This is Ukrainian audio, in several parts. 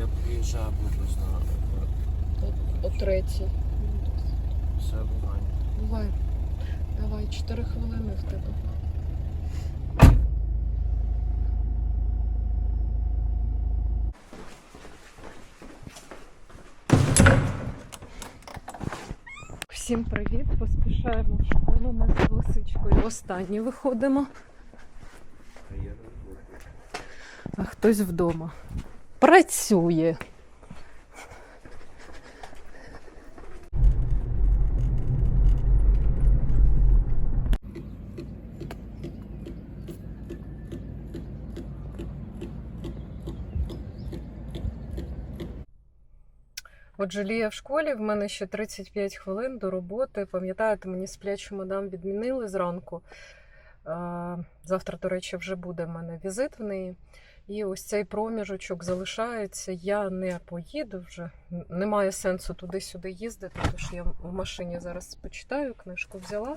Я приїжджаю приблизно О, о третій. все буває. Бувай. Давай, 4 хвилини в тебе. Всім привіт! Поспішаємо в школу. Ми з лисичкою останні виходимо, а хтось вдома. Працює. Отже, Лія в школі, в мене ще 35 хвилин до роботи. Пам'ятаєте, мені сплячу мадам відмінили зранку. Завтра, до речі, вже буде в мене візит в неї. І ось цей проміжочок залишається. Я не поїду вже. Немає сенсу туди-сюди їздити, тож я в машині зараз почитаю, книжку взяла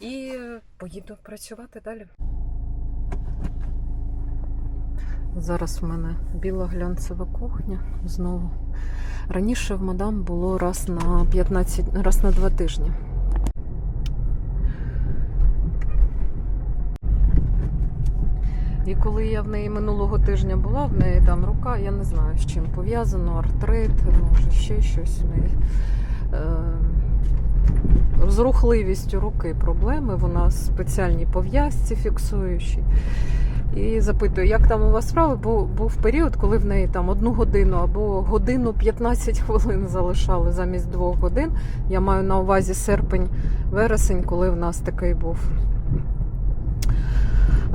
і поїду працювати далі. Зараз в мене біла глянцева кухня знову. Раніше в мадам було раз на 15, раз на два тижні. І коли я в неї минулого тижня була, в неї там рука, я не знаю з чим пов'язано, артрит, може ще щось в неї. Е, з рухливістю руки проблеми. Вона спеціальні пов'язці фіксуючі. І запитую, як там у вас справи? Бо був період, коли в неї там одну годину або годину 15 хвилин залишали замість двох годин. Я маю на увазі серпень-вересень, коли в нас такий був.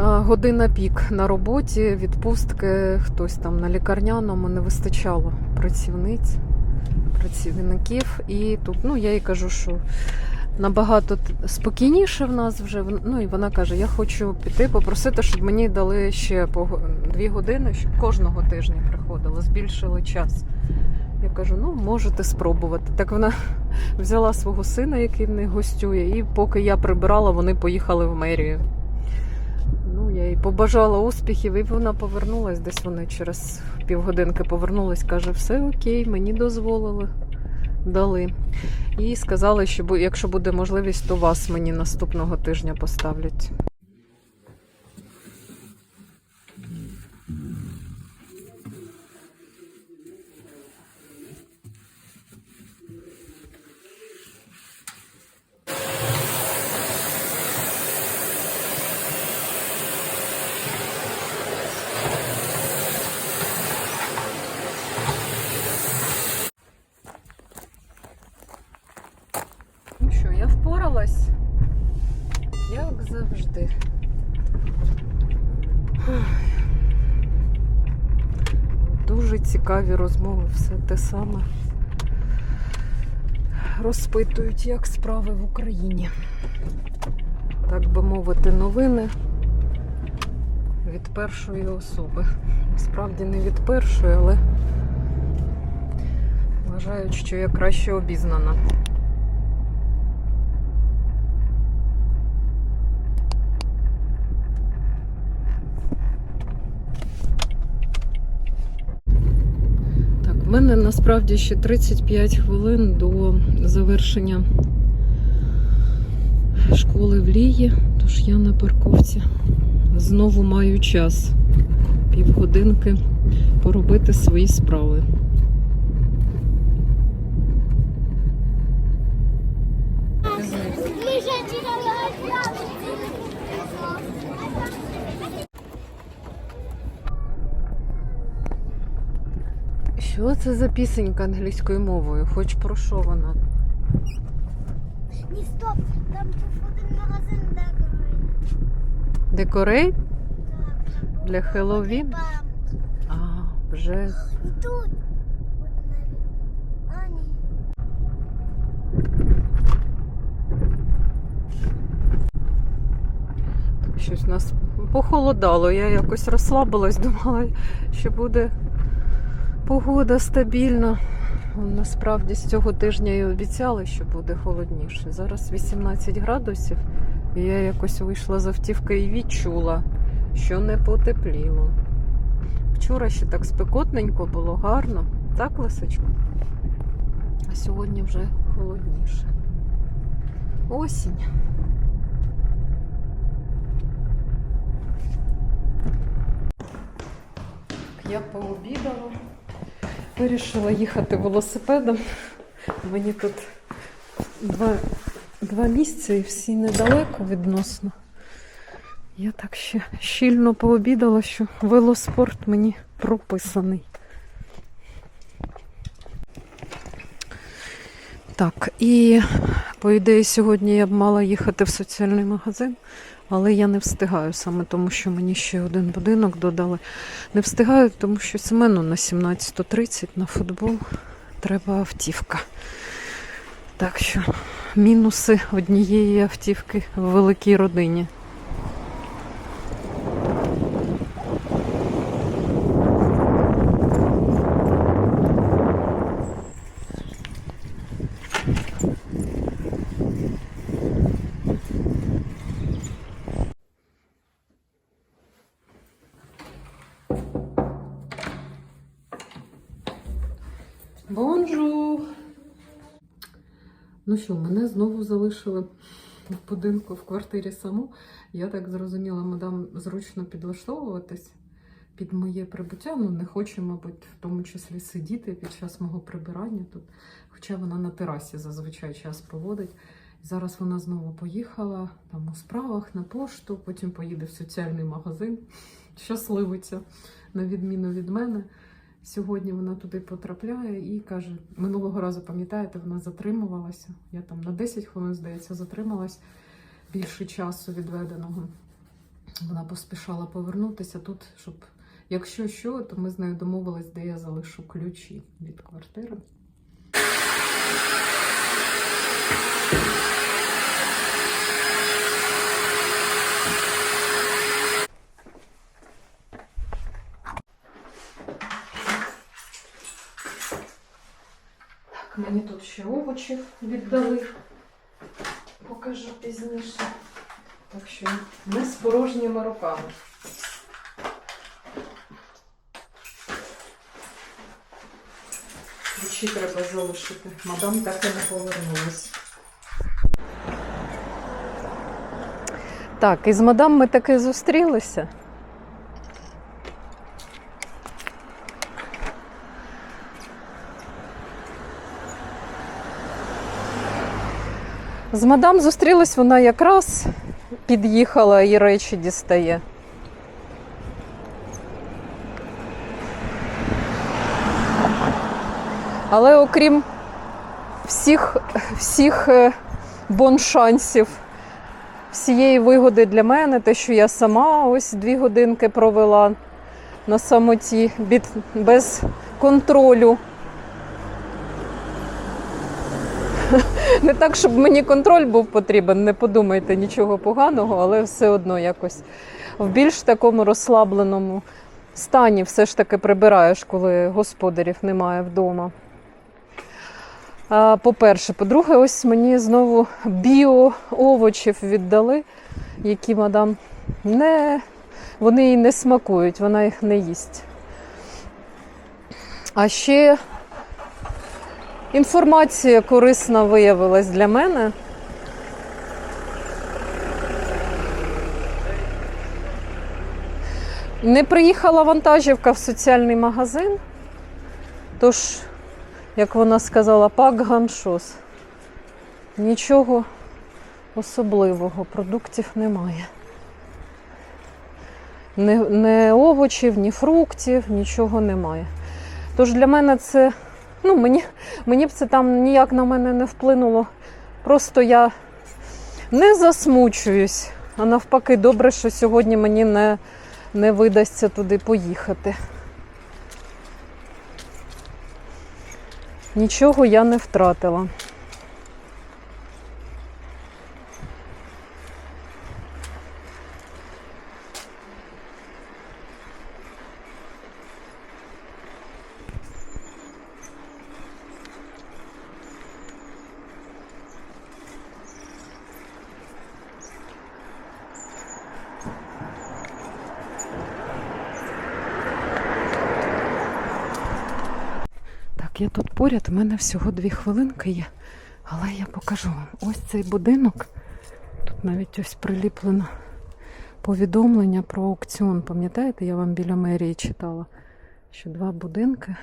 Година пік на роботі, відпустки, хтось там на лікарняному не вистачало працівниць, працівників. І тут, ну я їй кажу, що набагато спокійніше в нас вже. Ну і вона каже: я хочу піти, попросити, щоб мені дали ще по дві години, щоб кожного тижня приходило, збільшили час. Я кажу, ну можете спробувати. Так вона взяла свого сина, який в них гостює, і поки я прибирала, вони поїхали в мерію. Я їй побажала успіхів, і вона повернулась. Десь вони через півгодинки повернулась, каже, все окей, мені дозволили, дали. І сказали, що якщо буде можливість, то вас мені наступного тижня поставлять. Ну що, я впоралась, як завжди. Ой. Дуже цікаві розмови, все те саме. Розпитують, як справи в Україні. Так би мовити, новини від першої особи. Насправді не від першої, але вважають, що я краще обізнана. Мене насправді ще 35 хвилин до завершення школи в Лії, тож я на парковці знову маю час півгодинки поробити свої справи. Що це за пісенька англійською мовою? Хоч про що вона? Ні, стоп, там один магазин декорує. Декорей Так, для Хеллоуін? А, вже І тут. А, ні. щось у нас похолодало. Я якось розслабилась, думала, що буде погода стабільна. Насправді з цього тижня і обіцяли, що буде холодніше. Зараз 18 градусів, і я якось вийшла з автівки і відчула, що не потепліло. Вчора ще так спекотненько було, гарно. Так, Лисочка? А сьогодні вже холодніше. Осінь. Я пообідала. Вирішила їхати велосипедом. Мені тут два, два місця і всі недалеко відносно. Я так ще щільно пообідала, що велоспорт мені прописаний. Так, і по ідеї сьогодні я б мала їхати в соціальний магазин, але я не встигаю саме тому, що мені ще один будинок додали. Не встигаю, тому що Семену на 17.30 на футбол треба автівка. Так що мінуси однієї автівки в великій родині. Бонжур! Ну що, мене знову залишили в будинку в квартирі саму. Я так зрозуміла, мадам зручно підлаштовуватись під моє прибуття. Ну, не хоче, мабуть, в тому числі сидіти під час мого прибирання тут. Хоча вона на терасі зазвичай час проводить. Зараз вона знову поїхала там у справах на пошту, потім поїде в соціальний магазин. Щасливиця, на відміну від мене. Сьогодні вона туди потрапляє і каже: минулого разу, пам'ятаєте, вона затримувалася. Я там на 10 хвилин, здається, затрималась більше часу відведеного. Вона поспішала повернутися тут, щоб, якщо що, то ми з нею домовились, де я залишу ключі від квартири. Так, мені тут віддали. Покажу пізніше. Так що не з порожніми руками. Ключі треба залишити. Мадам так і не повернулась. Так, із мадам ми таки зустрілися. З мадам зустрілась вона якраз під'їхала і речі дістає. Але окрім всіх, всіх е, боншансів, всієї вигоди для мене, те, що я сама ось дві годинки провела на самоті без контролю. Не так, щоб мені контроль був потрібен, не подумайте нічого поганого, але все одно якось в більш такому розслабленому стані все ж таки прибираєш, коли господарів немає вдома. По-перше, по-друге, ось мені знову біо-овочів віддали, які мадам не, вони їй не смакують, вона їх не їсть. А ще Інформація корисна виявилась для мене. Не приїхала вантажівка в соціальний магазин, тож, як вона сказала, пак ганшос. Нічого особливого, продуктів немає. Не, не овочів, ні фруктів, нічого немає. Тож для мене це Ну, мені, мені б це там ніяк на мене не вплинуло. Просто я не засмучуюсь, а навпаки, добре, що сьогодні мені не, не видасться туди поїхати. Нічого я не втратила. Поряд, у мене всього дві хвилинки є, але я покажу вам. Ось цей будинок. Тут навіть ось приліплено повідомлення про аукціон. Пам'ятаєте, я вам біля мерії читала, що два будинки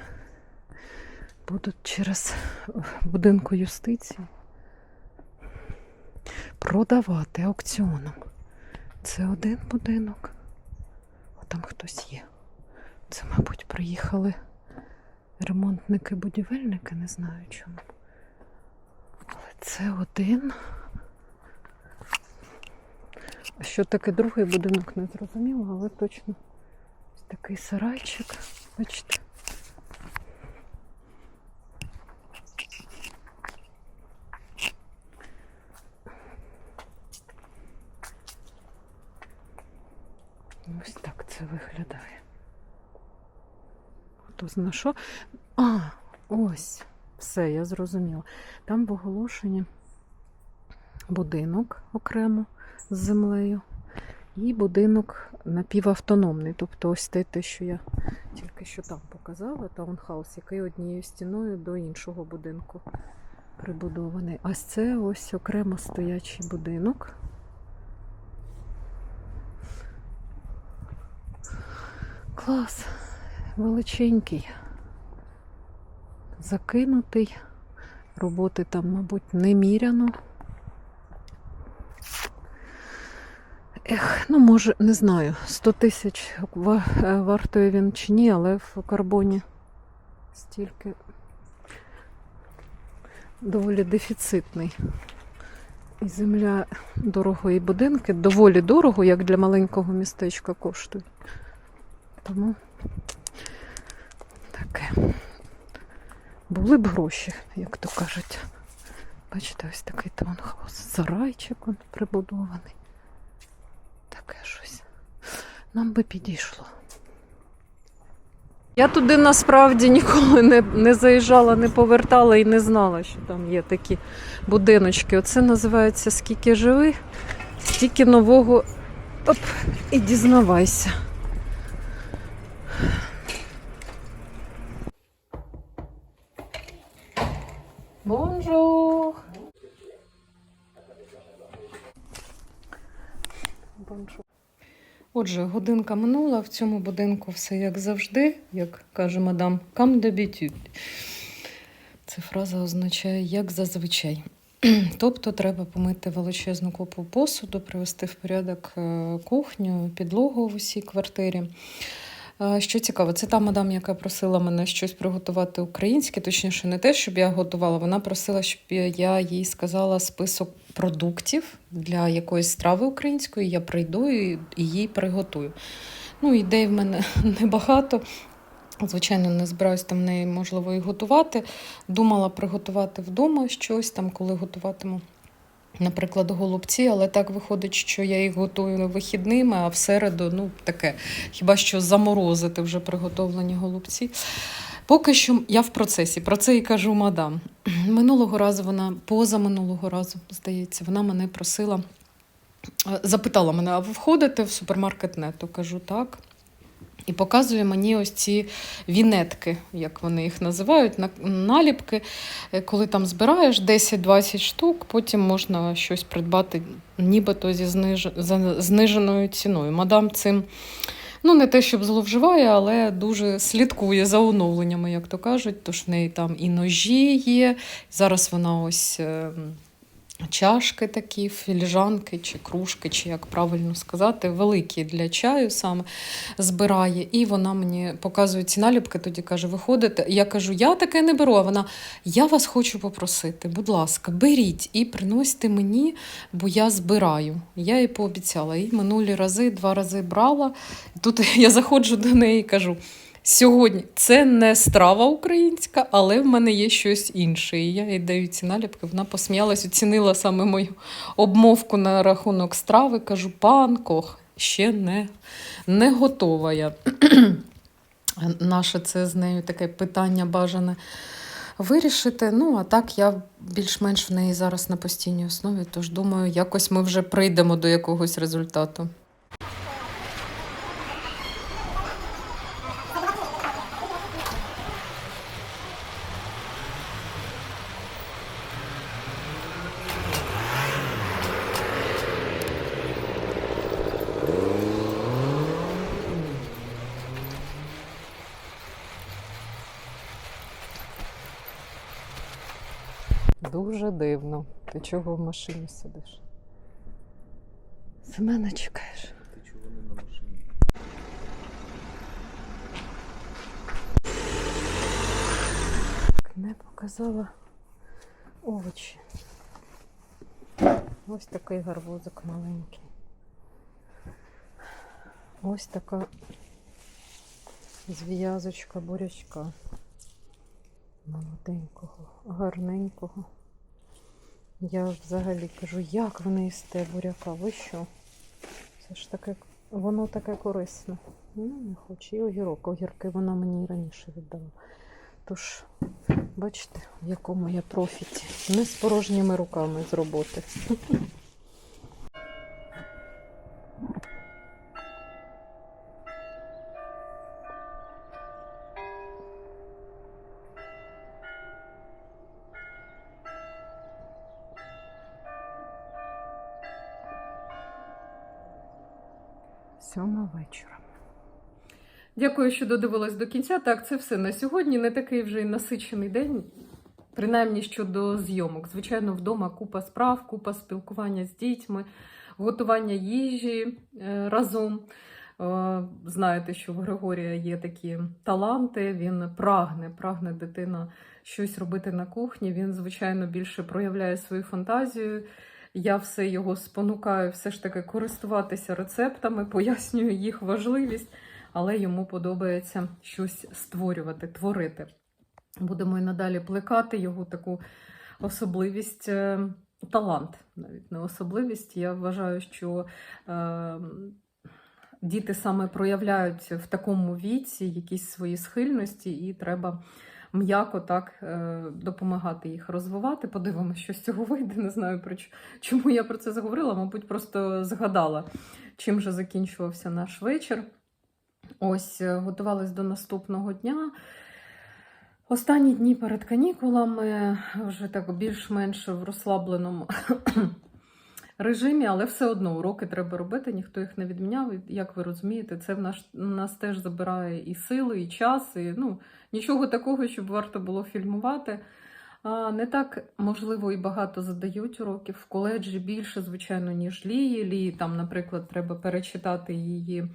будуть через будинку юстиції продавати аукціоном. Це один будинок. О, там хтось є. Це, мабуть, приїхали ремонтники-будівельники, не знаю чому. Але це один. А Що таке другий будинок, не зрозуміло, але точно такий сарайчик. Бачите? Ось так це виглядає. Хто зна що? А, ось. Все, я зрозуміла. Там в оголошенні будинок окремо з землею. І будинок напівавтономний. Тобто ось те, те, що я тільки що там показала, таунхаус, який однією стіною до іншого будинку прибудований. А це ось окремо стоячий будинок. Клас, величенький, закинутий. Роботи там, мабуть, неміряно. Ех, ну може, не знаю, 100 тисяч е, вартує він чи ні, але в карбоні стільки доволі дефіцитний. І земля дорого, і будинки доволі дорого, як для маленького містечка коштують. Тому таке. Були б гроші, як то кажуть. Бачите, ось такий таунхаус. Сарайчик он прибудований. Таке щось. Нам би підійшло. Я туди насправді ніколи не, не заїжджала, не повертала і не знала, що там є такі будиночки. Оце називається Скільки живи, стільки нового. Оп, і дізнавайся. Бонжур! Бонжур. Отже, годинка минула. В цьому будинку все як завжди, як каже мадам, «Comme d'habitude». Ця фраза означає як зазвичай. Тобто треба помити величезну купу посуду, привести в порядок е, кухню, підлогу в усій квартирі. Е, Що цікаво, це та мадам, яка просила мене щось приготувати українське, точніше, не те, щоб я готувала. Вона просила, щоб я їй сказала список продуктів для якоїсь страви української. Я прийду і їй приготую. Ну, ідей в мене небагато. Звичайно, не збираюсь там неї, можливо, і готувати. Думала приготувати вдома щось там, коли готуватиму. Наприклад, голубці, але так виходить, що я їх готую вихідними, а в середу, ну таке, хіба що заморозити вже приготовлені голубці. Поки що я в процесі, про це і кажу мадам. Минулого разу вона, позаминулого разу, здається, вона мене просила, е, запитала мене, а ви входите в супермаркет нету? Кажу, так. І показує мені ось ці вінетки, як вони їх називають, наліпки. Е, Коли там збираєш 10-20 штук, потім можна щось придбати нібито зі зниж... зниженою ціною. Мадам цим ну, не те, щоб зловживає, але дуже слідкує за оновленнями, як то кажуть. Тож в неї там і ножі є. Зараз вона ось. Чашки такі, філіжанки чи кружки, чи як правильно сказати, великі для чаю саме збирає. І вона мені показує ці наліпки, тоді каже: виходите. Я кажу, я таке не беру. А вона, я вас хочу попросити, будь ласка, беріть і приносьте мені, бо я збираю. Я їй пообіцяла. І минулі рази, два рази брала. Тут я заходжу до неї і кажу. Сьогодні це не страва українська, але в мене є щось інше. І я їй даю ці наліпки. Вона посміялась, оцінила саме мою обмовку на рахунок страви. Кажу, пан Кох, ще не, не готова я. Наше це з нею таке питання бажане вирішити. Ну, а так я більш-менш в неї зараз на постійній основі, тож думаю, якось ми вже прийдемо до якогось результату. Дуже дивно. Ти чого в машині сидиш? Семена чекаєш. Ти чого не на машині? Не показала овочі. Ось такий гарбузик маленький. Ось така зв'язочка бурячка. Молоденького, гарненького. Я взагалі кажу, як вони із їсте буряка? Ви що? Це ж таке, воно таке корисне. Ну, не хочу. І огірок. Огірки вона мені раніше віддала. Тож, бачите, в якому я профіті. Не з порожніми руками з роботи. Сьома вечора. Дякую, що додивилась до кінця. Так, це все на сьогодні. Не такий вже й насичений день, принаймні щодо зйомок. Звичайно, вдома купа справ, купа спілкування з дітьми, готування їжі е, разом. Е, Знаєте, що в Григорія є такі таланти. Він прагне, прагне дитина щось робити на кухні. Він, звичайно, більше проявляє свою фантазію. Я все його спонукаю все ж таки користуватися рецептами, пояснюю їх важливість, але йому подобається щось створювати, творити. Будемо і надалі плекати його таку особливість, е, талант, навіть не особливість. Я вважаю, що е, діти саме проявляють в такому віці якісь свої схильності, і треба м'яко так е, допомагати їх розвивати. Подивимося, що з цього вийде. Не знаю чому я про це заговорила. Мабуть, просто згадала, чим же закінчувався наш вечір. Ось е, готувались до наступного дня. Останні дні перед канікулами вже так більш-менш в розслабленому режимі, але все одно уроки треба робити, ніхто їх не відміняв. Як ви розумієте, це в нас, нас теж забирає і сили, і час, і ну, нічого такого, щоб варто було фільмувати. А, не так, можливо, і багато задають уроків. В коледжі більше, звичайно, ніж Лії. Лії, там, наприклад, треба перечитати її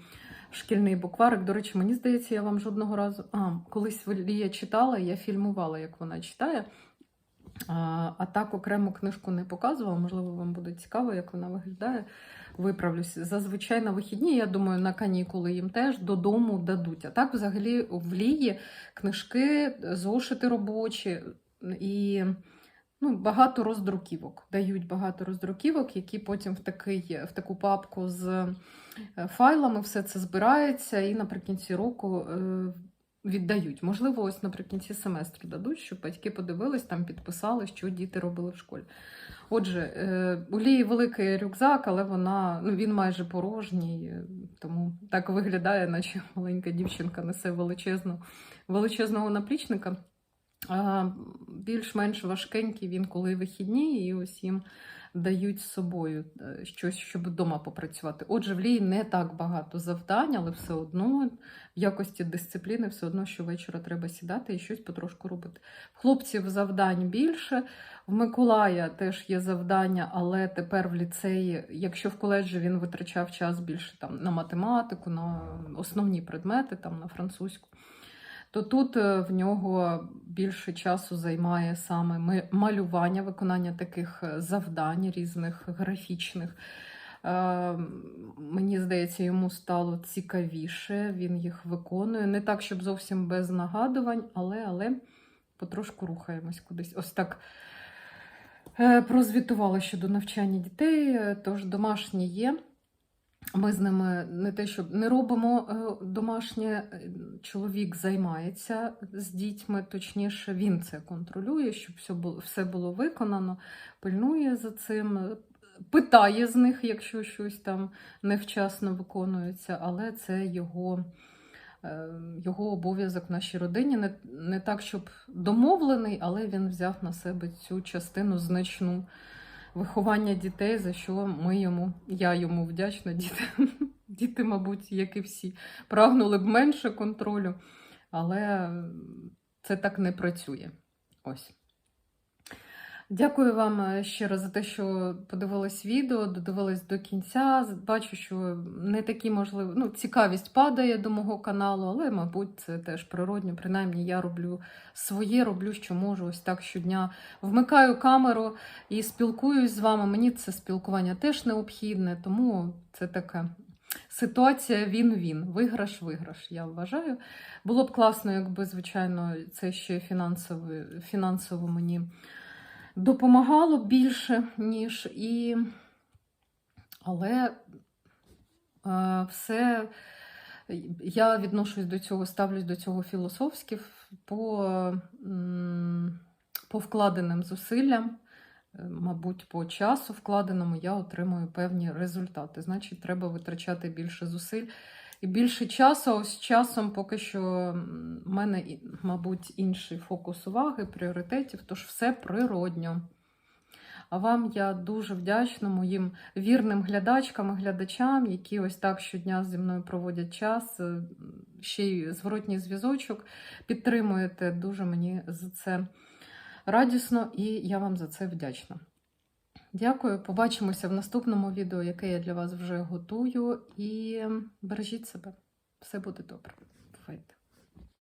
шкільний букварик. До речі, мені здається, я вам жодного разу. А, колись Лія читала, я фільмувала, як вона читає. А, так окрему книжку не показувала. Можливо, вам буде цікаво, як вона виглядає. Виправлюсь. Зазвичай на вихідні, я думаю, на канікули їм теж додому дадуть. А так, взагалі, в Лії книжки, зошити робочі і ну, багато роздруківок. Дають багато роздруківок, які потім в, такий, в таку папку з е, файлами все це збирається і наприкінці року. Віддають. Можливо, ось наприкінці семестру дадуть, щоб батьки подивились, там підписали, що діти робили в школі. Отже, е, у Лії великий рюкзак, але вона, ну, він майже порожній, е, тому так виглядає, наче маленька дівчинка несе величезну, величезного наплічника. Більш-менш важкенький він, коли вихідні, і їм дають з собою е, щось, щоб вдома попрацювати. Отже, в Лії не так багато завдань, але все одно в якості дисципліни все одно щовечора треба сідати і щось потрошку робити. В хлопців завдань більше. В Миколая теж є завдання, але тепер в ліцеї, якщо в коледжі він витрачав час більше там на математику, на основні предмети, там на французьку, то тут е, в нього більше часу займає саме малювання, виконання таких е, завдань різних графічних. Е, Мені здається, йому стало цікавіше, він їх виконує. Не так, щоб зовсім без нагадувань, але, але потрошку рухаємось кудись. Ось так прозвітувала щодо навчання дітей, тож домашні є. Ми з ними не те, щоб не робимо е, домашнє, е, чоловік займається з дітьми, точніше, він це контролює, щоб все було, все було виконано, пильнує за цим, е, питає з них, якщо щось там невчасно виконується, але це його, його обов'язок в нашій родині. Не, не так, щоб домовлений, але він взяв на себе цю частину значну виховання дітей, за що ми йому, я йому вдячна. Діти, діти, мабуть, як і всі, прагнули б менше контролю, але це так не працює. Ось. Дякую вам е, ще раз за те, що подивились відео, додивились до кінця. Бачу, що не такі можливо, ну, цікавість падає до мого каналу, але, мабуть, це теж природньо. Принаймні, я роблю своє, роблю, що можу. Ось так щодня вмикаю камеру і спілкуюсь з вами. Мені це спілкування теж необхідне, тому це така ситуація він-він. Виграш-виграш, я вважаю. Було б класно, якби, звичайно, це ще фінансово, фінансово мені допомагало більше, ніж і. Але е, все я відношусь до цього, ставлюсь до цього філософськи по, по вкладеним зусиллям, е, мабуть, по часу вкладеному я отримую певні результати. Значить, треба витрачати більше зусиль і більше часу. З часом поки що в мене, мабуть, інший фокус уваги, пріоритетів, тож все природньо. А вам я дуже вдячна моїм вірним глядачкам і глядачам, які ось так щодня зі мною проводять час. е, Ще й зворотній зв'язочок підтримуєте. Дуже мені за це радісно і я вам за це вдячна. Дякую. Побачимося в наступному відео, яке я для вас вже готую. І бережіть себе. Все буде добре. Бувайте.